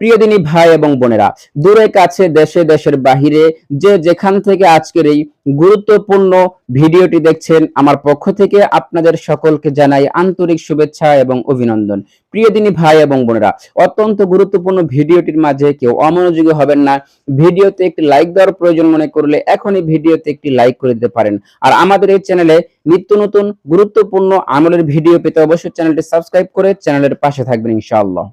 প্রিয় দিনী ভাই এবং বোনেরা, দূরে, কাছে, দেশে, দেশের বাহিরে যে যেখান থেকে আজকের এই গুরুত্বপূর্ণ ভিডিওটি দেখছেন, আমার পক্ষ থেকে আপনাদের সকলকে জানাই আন্তরিক শুভেচ্ছা এবং অভিনন্দন। প্রিয় দিনী ভাই এবং বোনেরা, অত্যন্ত গুরুত্বপূর্ণ ভিডিওটির মাঝে কেউ অমনোযোগী হবেন না। ভিডিওতে একটি লাইক দেওয়ার প্রয়োজন মনে করলে এখনই ভিডিওতে একটি লাইক করে দিতে পারেন। আর আমাদের এই চ্যানেলে নিত্য নতুন গুরুত্বপূর্ণ আমলের ভিডিও পেতে অবশ্যই চ্যানেলটি সাবস্ক্রাইব করে চ্যানেলের পাশে থাকবেন ইনশাআল্লাহ।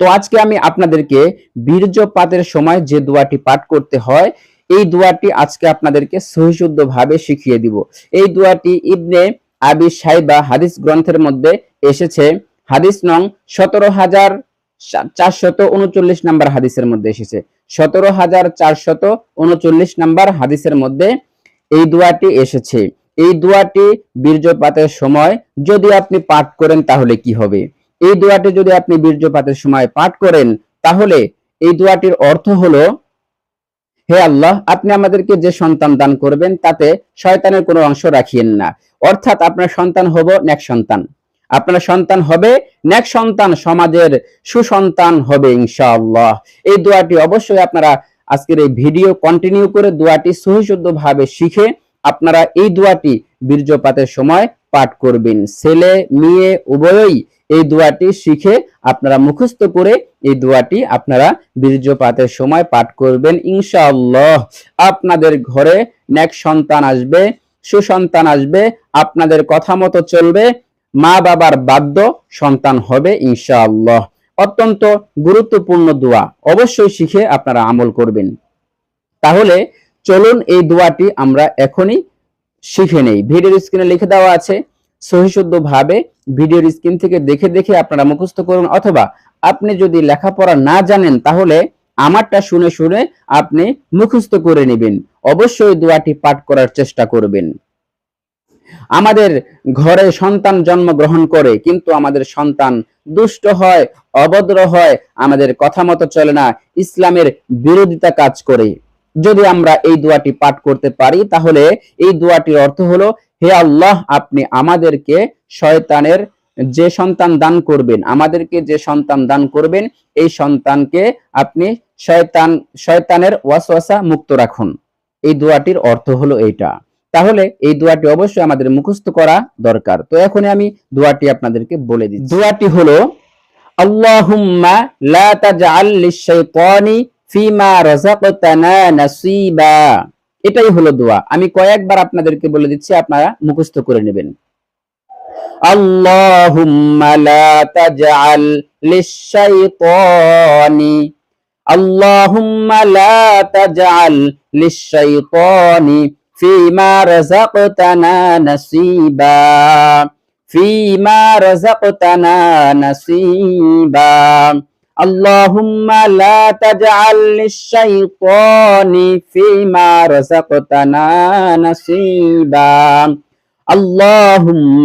তো আজকে আমি আপনাদেরকে বীর্যপাতের সময় যে দোয়াটি পাঠ করতে হয়, এই দোয়াটি আজকে আপনাদেরকে সহিশুদ্ধ ভাবে শিখিয়ে দিব। এই দোয়াটি ইবনে আবি সাইবা হাদিস গ্রন্থের মধ্যে এসেছে। হাদিস নং সতেরো হাজার চারশত উনচল্লিশ নাম্বার হাদিসের মধ্যে এসেছে। সতেরো হাজার চারশত উনচল্লিশ নাম্বার হাদিসের মধ্যে এই দোয়াটি এসেছে। এই দোয়াটি বীর্যপাতের সময় যদি আপনি পাঠ করেন তাহলে কি হবে? এই দোয়াটি যদি আপনি বীর্যপাতের সময় পাঠ করেন, তাহলে এই দোয়াটির অর্থ হলো, হে আল্লাহ, আপনি আমাদেরকে যে সন্তান দান করবেন, তাতে শয়তানের কোনো অংশ রাখিয়েন না। অর্থাৎ আপনার সন্তান হব ন্যাক সন্তান। আপনার সন্তান হবে ন্যাক সন্তান, সমাজের সুসন্তান হবে ইনশাআল্লাহ। এই দোয়াটি অবশ্যই আপনারা আজকের এই ভিডিও কন্টিনিউ করে দোয়াটি সহিশুদ্ধ ভাবে শিখে আপনারা এই দোয়াটি বীর্যপাতের সময় পাঠ করবেন। ছেলে, মেয়ে, উভয়ই এই দোয়াটি শিখে আপনারা মুখস্থ করে এই দোয়াটি আপনারা বীর্যপাতের সময় পাঠ করবেন, ইনশাআল্লাহ। আপনাদের ঘরে নেক সন্তান আসবে, সুসন্তান আসবে, আপনাদের কথা মতো চলবে, মা বাবার বাধ্য সন্তান হবে, ইনশাআল্লাহ। অত্যন্ত গুরুত্বপূর্ণ দোয়া, অবশ্যই শিখে আপনারা আমল করবেন। তাহলে চলুন এই দোয়াটি আমরা এখনই শিখে নেই। ভিডিওর স্ক্রিনে লিখে দেওয়া আছে সহিশুদ্ধ ভাবে ভিডিওর স্ক্রিন থেকে দেখে দেখে আপনারা মুখস্থ করুন, অথবা আপনি যদি লেখাপড়া না জানেন, তাহলে আমারটা শুনে শুনে আপনি মুখস্থ করে নেবেন। অবশ্যই দোয়াটি পাঠ করার চেষ্টা করবেন। আমাদের ঘরে সন্তান জন্মগ্রহণ করে, কিন্তু আমাদের সন্তান দুষ্ট হয়, অভদ্র হয়, আমাদের কথা মতো চলে না, ইসলামের বিরোধিতা কাজ করে। যদি আমরা এই দোয়াটি পাঠ করতে পারি, তাহলে এই দোয়াটির অর্থ হলো, হে আল্লাহ, আপনি আমাদেরকে শয়তানের যে সন্তান দান করবেন, আমাদেরকে যে সন্তান দান করবেন, এই সন্তানকে আপনি শয়তান, শয়তানের ওয়াসওয়াসা মুক্ত রাখুন। এই দোয়াটির অর্থ হলো এইটা। তাহলে এই দোয়াটি অবশ্যই আমাদের মুখস্থ করা দরকার। তো এখনই আমি দোয়াটি আপনাদেরকে বলে দিই দোয়াটি হলো, আল্লাহুম্মা লা তাজআল লিশ-শাইতানি ফিমা রাযাকতানা নাসিবা। এটাই হলো দোয়া। আমি কয়েকবার আপনাদেরকে বলে দিচ্ছি, আপনারা মুখস্থ করে নেবেন। اللهم لا تجعل للشيطان اللهم لا تجعل للشيطان فيما رزقتنا نصيبا فيما رزقتنا نصيبا اللهم لا تجعل للشيطان فيما رزقتنا نصيبا اللهم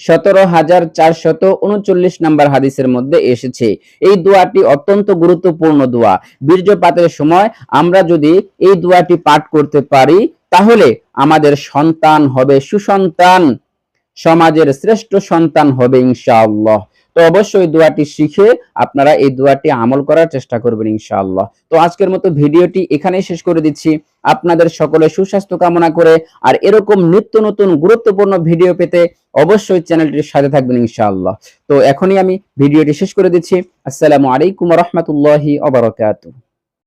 সতেরো হাজার চারশত উনচল্লিশ নাম্বার হাদিসের মধ্যে এসেছে। এই দোয়াটি অত্যন্ত গুরুত্বপূর্ণ দোয়া। বীর্যপাতের সময় আমরা যদি এই দোয়াটি পাঠ করতে পারি, তাহলে আমাদের সন্তান হবে সুসন্তান। সমাজের শ্রেষ্ঠ সন্তান হবে ইনশাআল্লাহ। তো অবশ্যই দোয়াটি শিখে আপনারা এই দোয়াটি আমল করার চেষ্টা করবেন ইনশাআল্লাহ। তো আজকের মতো ভিডিওটি এখানেই শেষ করে দিচ্ছি। আপনাদের সকলে সুস্বাস্থ্য কামনা করে আর এরকম নিত্য নতুন গুরুত্বপূর্ণ ভিডিও পেতে অবশ্যই চ্যানেলটির সাথে থাকবেন ইনশাআল্লাহ। তো এখনই আমি ভিডিওটি শেষ করে দিচ্ছি। আসসালামু আলাইকুম রহমতুল্লাহি অবরকাতুহ